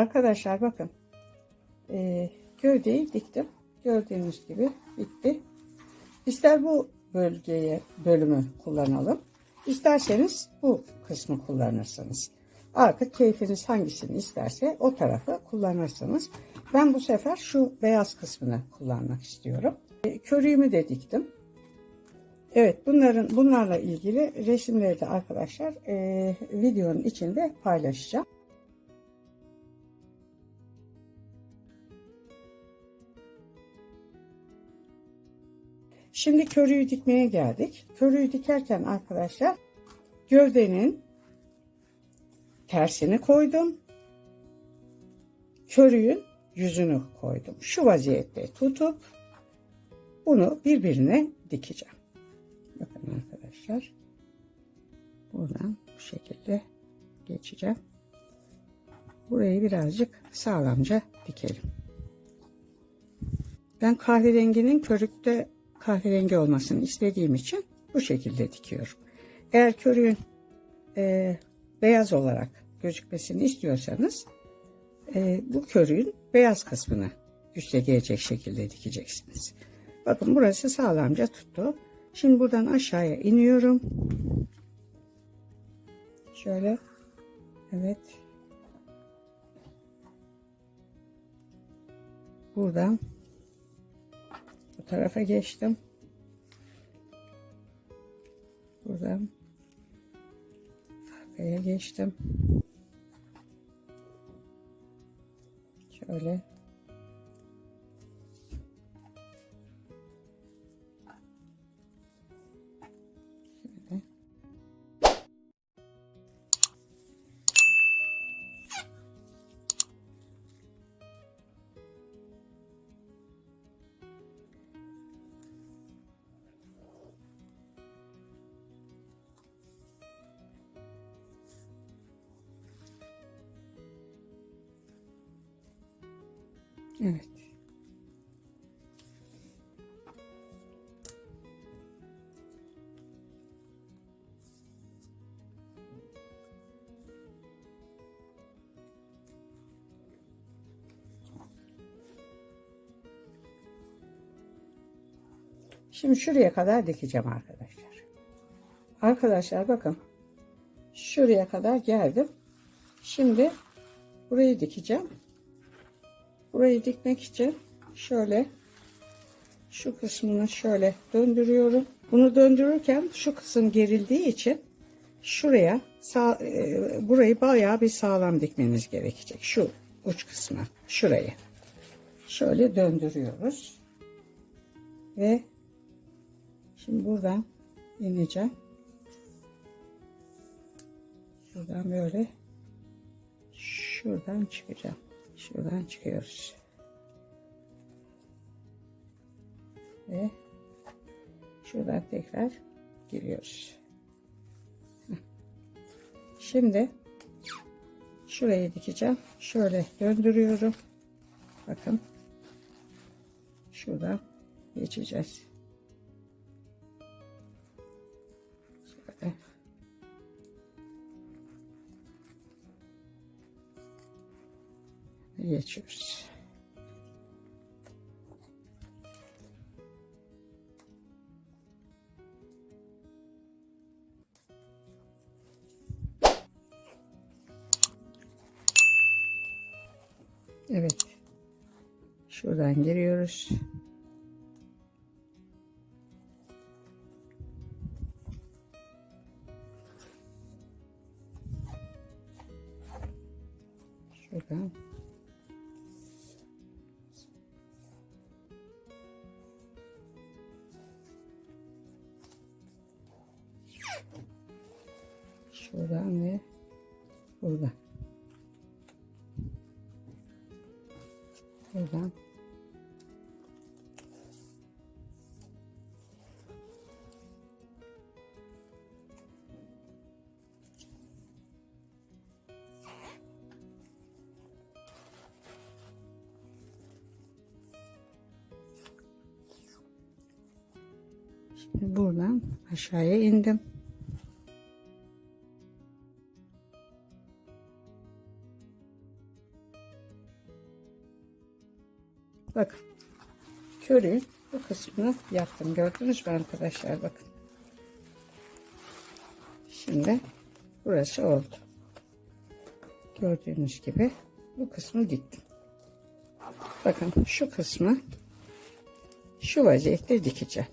Arkadaşlar bakın. Ee, gövdeyi diktim. Gördüğünüz gibi bitti. İster bu bölgeye bölümü kullanalım. İsterseniz bu kısmı kullanırsınız. Artık keyfiniz hangisini isterse o tarafı kullanırsınız. Ben bu sefer şu beyaz kısmını kullanmak istiyorum. E, Körüğümü de diktim. Evet bunların bunlarla ilgili resimleri de arkadaşlar e, videonun içinde paylaşacağım. Şimdi körüğü dikmeye geldik. Körüğü dikerken arkadaşlar gövdenin tersini koydum. Körüğün yüzünü koydum. Şu vaziyette tutup bunu birbirine dikeceğim. Bakın arkadaşlar. Buradan bu şekilde geçeceğim. Burayı birazcık sağlamca dikelim. Ben kahverenginin körükte kahverengi olmasını istediğim için bu şekilde dikiyorum. Eğer körüğün e, beyaz olarak gözükmesini istiyorsanız e, bu körüğün beyaz kısmını üste gelecek şekilde dikeceksiniz. Bakın burası sağlamca tuttu. Şimdi buradan aşağıya iniyorum. Şöyle. Evet. Buradan bu tarafa geçtim. Buradan arkaya geçtim. Şöyle. Evet. Şimdi şuraya kadar dikeceğim arkadaşlar. Arkadaşlar bakın. Şuraya kadar geldim. Şimdi burayı dikeceğim. Burayı dikmek için şöyle şu kısmını şöyle döndürüyorum. Bunu döndürürken şu kısım gerildiği için şuraya sağ, e, burayı bayağı bir sağlam dikmeniz gerekecek. Şu uç kısmı şurayı. Şöyle döndürüyoruz. Ve şimdi buradan ineceğim. Şuradan böyle şuradan çıkacağım. Şuradan çıkıyoruz. Ve şuradan tekrar giriyoruz. Şimdi şurayı dikeceğim. Şöyle döndürüyorum. Bakın. Şuradan geçeceğiz. Geçiyoruz. Evet. Şuradan giriyoruz. Şuradan ve buradan. Buradan. Şimdi buradan aşağıya indim. Bakın. Körün bu kısmını yaptım. Gördünüz mü arkadaşlar? Bakın. Şimdi burası oldu. Gördüğünüz gibi bu kısmı diktim. Bakın şu kısmı şu vaziyette dikeceğim.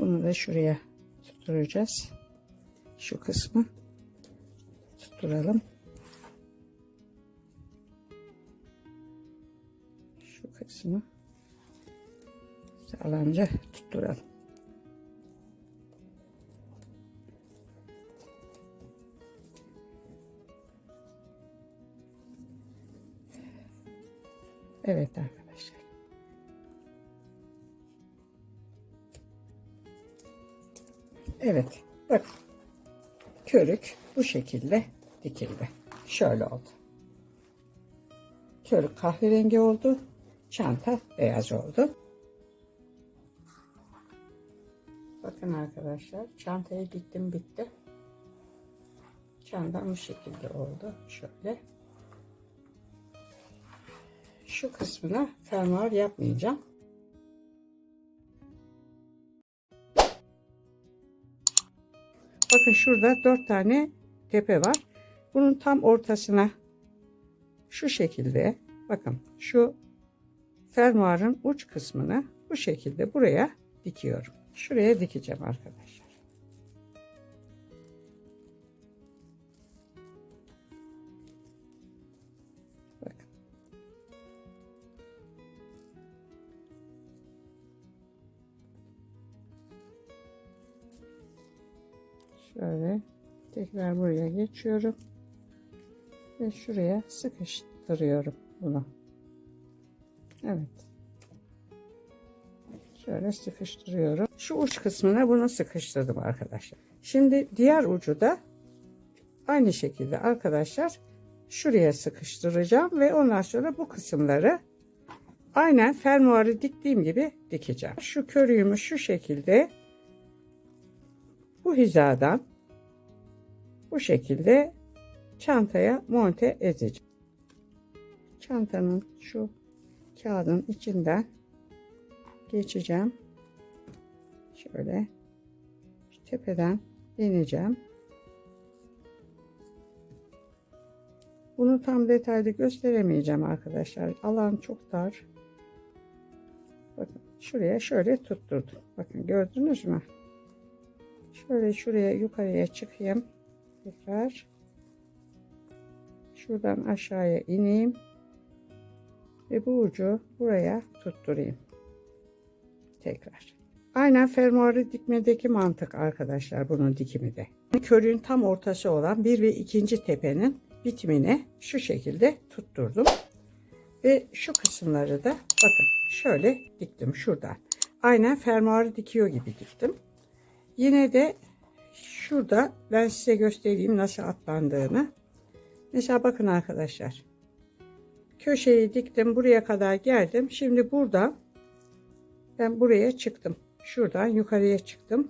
Bunu da şuraya tutturacağız. Şu kısmı tutturalım. Şu kısmı sağlamca tutturalım. Evet arkadaşlar. Evet. Bak. Körük bu şekilde dikildi. Şöyle oldu. Körük kahverengi oldu. Çanta beyaz oldu. Bakın arkadaşlar çantayı diktim bitti. Çantam bu şekilde oldu. Şöyle. Şu kısmına fermuar yapmayacağım. Bakın şurada dört tane tepe var. Bunun tam ortasına şu şekilde bakın şu fermuarın uç kısmını bu şekilde buraya dikiyorum. Şuraya dikeceğim arkadaşlar. Şöyle tekrar buraya geçiyorum. Ve şuraya sıkıştırıyorum bunu. Evet. Şöyle sıkıştırıyorum. Şu uç kısmına bunu sıkıştırdım arkadaşlar. Şimdi diğer ucu da aynı şekilde arkadaşlar şuraya sıkıştıracağım ve ondan sonra bu kısımları aynen fermuarı diktiğim gibi dikeceğim. Şu körüğümü şu şekilde bu hizadan bu şekilde çantaya monte edeceğim. Çantanın şu kağıdın içinden geçeceğim. Şöyle tepeden ineceğim. Bunu tam detaylı gösteremeyeceğim arkadaşlar. Alan çok dar. Bakın şuraya şöyle tutturdum. Bakın gördünüz mü? Şöyle şuraya yukarıya çıkayım. Tekrar. Şuradan aşağıya ineyim. Ve bu ucu buraya tutturayım. Tekrar. Aynen fermuarı dikmedeki mantık arkadaşlar bunun dikimi de. Körüğün tam ortası olan bir ve ikinci tepenin bitimine şu şekilde tutturdum. Ve şu kısımları da bakın şöyle diktim şuradan. Aynen fermuarı dikiyor gibi diktim. Yine de şurada ben size göstereyim nasıl atlandığını. Mesela bakın arkadaşlar. köşeyi diktim. Buraya kadar geldim. Şimdi burada ben buraya çıktım. Şuradan yukarıya çıktım.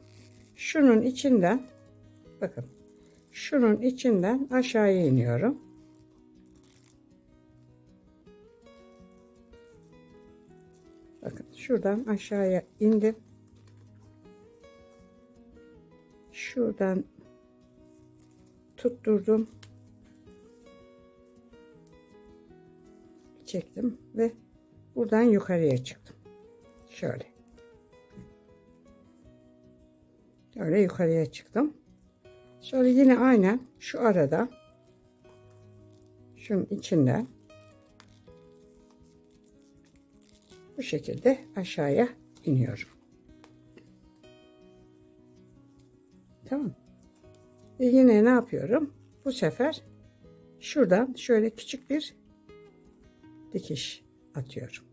Şunun içinden bakın. Şunun içinden aşağıya iniyorum. Bakın şuradan aşağıya indim. Şuradan tutturdum. Çektim ve buradan yukarıya çıktım. Şöyle. Şöyle yukarıya çıktım. Sonra yine aynen şu arada şunun içinden bu şekilde aşağıya iniyorum. Tamam. Ve yine ne yapıyorum? Bu sefer şuradan şöyle küçük bir dikiş atıyorum.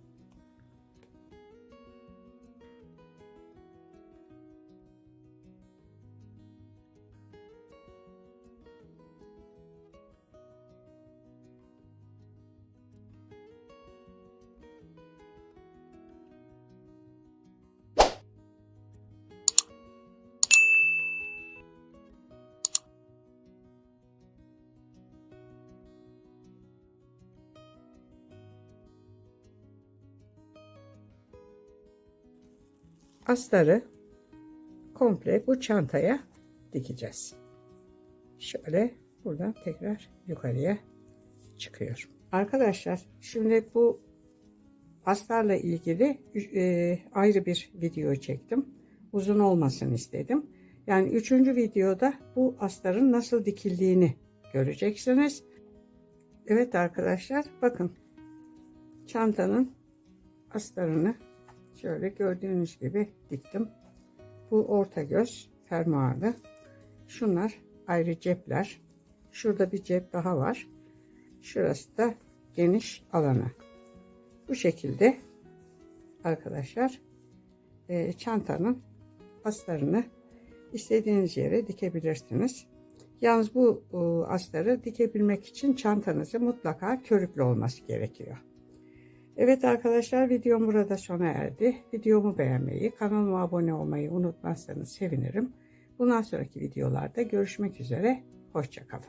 Astarı komple bu çantaya dikeceğiz. Şöyle buradan tekrar yukarıya çıkıyorum. Arkadaşlar şimdi bu astarla ilgili e, ayrı bir video çektim. Uzun olmasın istedim. Yani üçüncü videoda bu astarın nasıl dikildiğini göreceksiniz. Evet arkadaşlar bakın çantanın astarını Şöyle gördüğünüz gibi diktim. Bu orta göz fermuarlı. Şunlar ayrı cepler. Şurada bir cep daha var. Şurası da geniş alanı. Bu şekilde arkadaşlar e, çantanın astarını istediğiniz yere dikebilirsiniz. Yalnız bu e, dikebilmek için çantanızı mutlaka körüklü olması gerekiyor. Evet arkadaşlar videom burada sona erdi. Videomu beğenmeyi, kanalıma abone olmayı unutmazsanız sevinirim. Bundan sonraki videolarda görüşmek üzere. Hoşçakalın.